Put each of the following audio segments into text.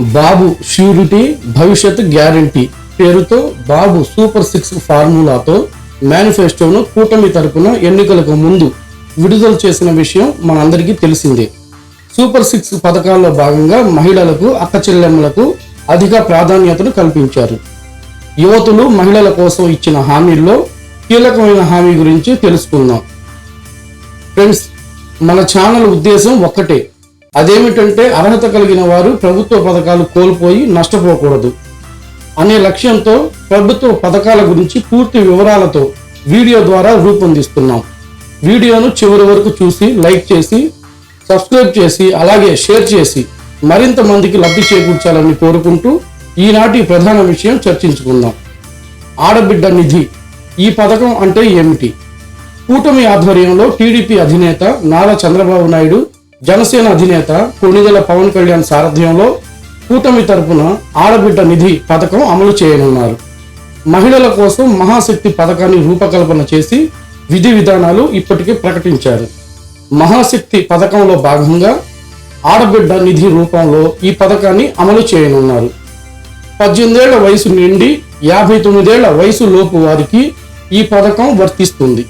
బాబు surety భవిష్యత్ guarantee పేరుతో బాబు super six ఫార్ములాతో మేనిఫెస్టోను కూటమి తరపున ఎన్నికలకు ముందు విడుదల చేసిన విషయం మనందరికీ తెలిసిందే. సూపర్ సిక్స్ పథకాల్లో భాగంగా మహిళలకు అక్క చెల్లెమ్మలకు అధిక ప్రాధాన్యతను కల్పించారు. యువతులు మహిళల కోసం ఇచ్చిన హామీల్లో కీలకమైన హామీ గురించి తెలుసుకుందాం. ఫ్రెండ్స్ మన ఛానల్ ఉద్దేశం ఒక్కటే అదేమిటంటే అర్హత కలిగిన వారు ప్రభుత్వ పథకాలు కోల్పోయి నష్టపోకూడదు అనే లక్ష్యంతో ప్రభుత్వ పథకాల గురించి పూర్తి వివరాలతో వీడియో ద్వారా రూపొందిస్తున్నాం. వీడియోను చివరి వరకు చూసి లైక్ చేసి సబ్స్క్రైబ్ చేసి అలాగే షేర్ చేసి మరింత మందికి లబ్ధి చేకూర్చాలని కోరుకుంటూ ఈనాటి ప్రధాన విషయం చర్చించుకుందాం. ఆడబిడ్డ నిధి ఈ పథకం అంటే ఏమిటి? కూటమి ఆధ్వర్యంలో టీడీపీ అధినేత నారా చంద్రబాబు నాయుడు జనసేన అధినేత కొణిదెల పవన్ కళ్యాణ్ సారథ్యంలో కూటమి తరపున ఆడబిడ్డ నిధి పథకం అమలు చేయనున్నారు. మహిళల కోసం మహాశక్తి పథకాన్ని రూపకల్పన చేసి విధి విధానాలు ఇప్పటికే ప్రకటించారు. మహాశక్తి పథకంలో భాగంగా ఆడబిడ్డ నిధి రూపంలో ఈ పథకాన్ని అమలు చేయనున్నారు. పద్దెనిమిదేళ్ళ వయసు నుండి యాభై తొమ్మిదేళ్ళ వయసు లోపు వారికి ఈ పథకం వర్తిస్తుంది.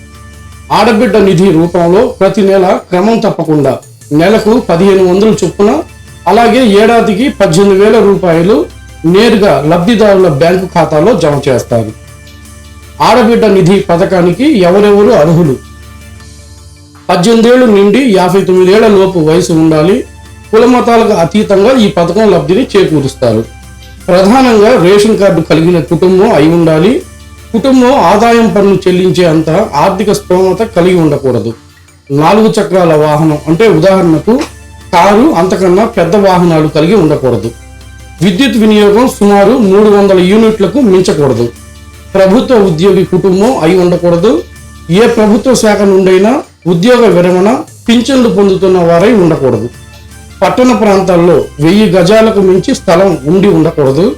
ఆడబిడ్డ నిధి రూపంలో ప్రతి నెల క్రమం తప్పకుండా నెలకు పదిహేను వందల చొప్పున అలాగే ఏడాదికి పద్దెనిమిది వేల రూపాయలు నేరుగా లబ్ధిదారుల బ్యాంకు ఖాతాలో జమ చేస్తారు. ఆడబిడ్డ నిధి పథకానికి ఎవరెవరు అర్హులు? పద్దెనిమిదేళ్ళు నుండి యాభై తొమ్మిదేళ్ళ లోపు వయసు ఉండాలి. కుల మతాలకు అతీతంగా ఈ పథకం లబ్ధిని చేకూరుస్తారు. ప్రధానంగా రేషన్ కార్డు కలిగిన కుటుంబం అయి ఉండాలి. కుటుంబం ఆదాయం పన్ను చెల్లించే అంత ఆర్థిక స్తోమత కలిగి ఉండకూడదు. నాలుగు చక్రాల వాహనం అంటే ఉదాహరణకు కారు అంతకన్నా పెద్ద వాహనాలు కలిగి ఉండకూడదు. విద్యుత్ వినియోగం సుమారు మూడు వందల యూనిట్లకు మించకూడదు. ప్రభుత్వ ఉద్యోగి కుటుంబం అయి ఉండకూడదు. ఏ ప్రభుత్వ శాఖ నుండైనా ఉద్యోగ విరమణ పింఛన్లు పొందుతున్న వారై ఉండకూడదు. పట్టణ ప్రాంతాల్లో వెయ్యి గజాలకు మించి స్థలం ఉండి ఉండకూడదు.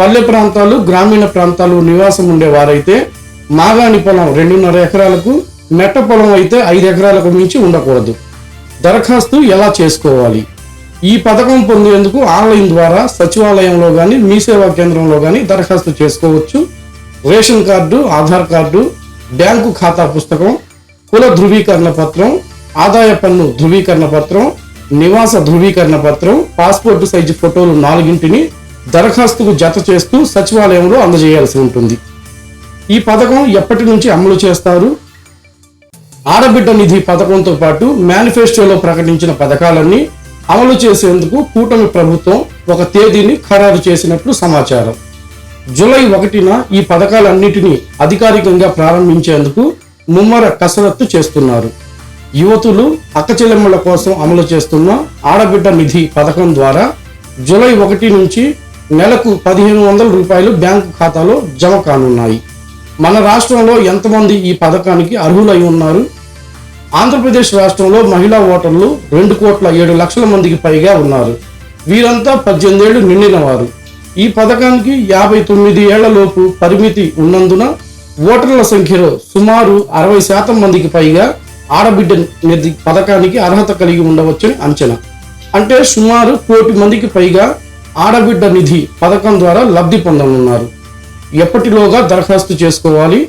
పల్లె ప్రాంతాలు గ్రామీణ ప్రాంతాలు నివాసం ఉండే వారైతే మాగాణి పొలం రెండున్నర ఎకరాలకు మెట్ట పొలం అయితే ఐదు ఎకరాలకు మించి ఉండకూడదు. దరఖాస్తు ఎలా చేసుకోవాలి? ఈ పథకం పొందేందుకు ఆన్లైన్ ద్వారా సచివాలయంలో కానీ మీ సేవా కేంద్రంలో కానీ దరఖాస్తు చేసుకోవచ్చు. Ration card Aadhaar card bank ఖాతా పుస్తకం కుల ధృవీకరణ పత్రం ఆదాయ పన్ను ధృవీకరణ పత్రం నివాస ధృవీకరణ పత్రం పాస్పోర్ట్ సైజు ఫోటోలు నాలుగింటిని దరఖాస్తుకు జత చేస్తూ సచివాలయంలో అందజేయాల్సి ఉంటుంది. ఈ పథకం ఎప్పటి నుంచి అమలు చేస్తారు? ఆడబిడ్డ నిధి పథకంతో పాటు మేనిఫెస్టోలో ప్రకటించిన పథకాలన్నీ అమలు చేసేందుకు కూటమి ప్రభుత్వం ఒక తేదీని ఖరారు చేసినట్లు సమాచారం. జూలై ఒకటిన ఈ పథకాలన్నిటినీ అధికారికంగా ప్రారంభించేందుకు ముమ్మర కసరత్తు చేస్తున్నారు. యువతులు అక్కచెల్లెమ్మల కోసం అమలు చేస్తున్న ఆడబిడ్డ నిధి పథకం ద్వారా జూలై ఒకటి నుంచి నెలకు పదిహేను వందల రూపాయలు బ్యాంకు ఖాతాలో జమ కానున్నాయి. మన రాష్ట్రంలో ఎంతమంది ఈ పథకానికి అర్హులై ఉన్నారు? ఆంధ్రప్రదేశ్ రాష్ట్రంలో మహిళా ఓటర్లు రెండు కోట్ల ఏడు లక్షల మందికి పైగా ఉన్నారు. వీరంతా పద్దెనిమిదేళ్ళు నిండినవారు ఈ పథకానికి యాభై తొమ్మిది ఏళ్ళలోపు పరిమితి ఉన్నందున ఓటర్ల సంఖ్యలో సుమారు అరవై శాతం మందికి పైగా ఆడబిడ్డ నిధి పథకానికి అర్హత కలిగి ఉండవచ్చని అంచనా. అంటే సుమారు కోటి మందికి పైగా ఆడబిడ్డ నిధి పథకం ద్వారా లబ్ధి పొందనున్నారు. ఎప్పటిలోగా దరఖాస్తు చేసుకోవాలి?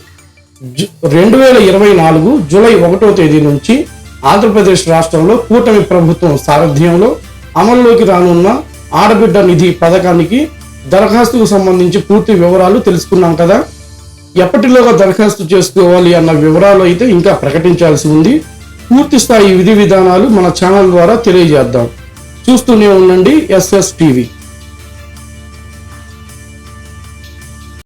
రెండు వేల ఇరవై నాలుగు జూలై ఒకటో తేదీ నుంచి ఆంధ్రప్రదేశ్ రాష్ట్రంలో కూటమి ప్రభుత్వం సారథ్యంలో అమల్లోకి రానున్న ఆడబిడ్డ నిధి పథకానికి దరఖాస్తుకు సంబంధించి పూర్తి వివరాలు తెలుసుకున్నాం కదా. ఎప్పటిలోగా దరఖాస్తు చేసుకోవాలి అన్న వివరాలు అయితే ఇంకా ప్రకటించాల్సి ఉంది. పూర్తి స్థాయి విధి విధానాలు మన ఛానల్ ద్వారా తెలియజేద్దాం. చూస్తూనే ఉండండి ఎస్ఎస్ టీవీ.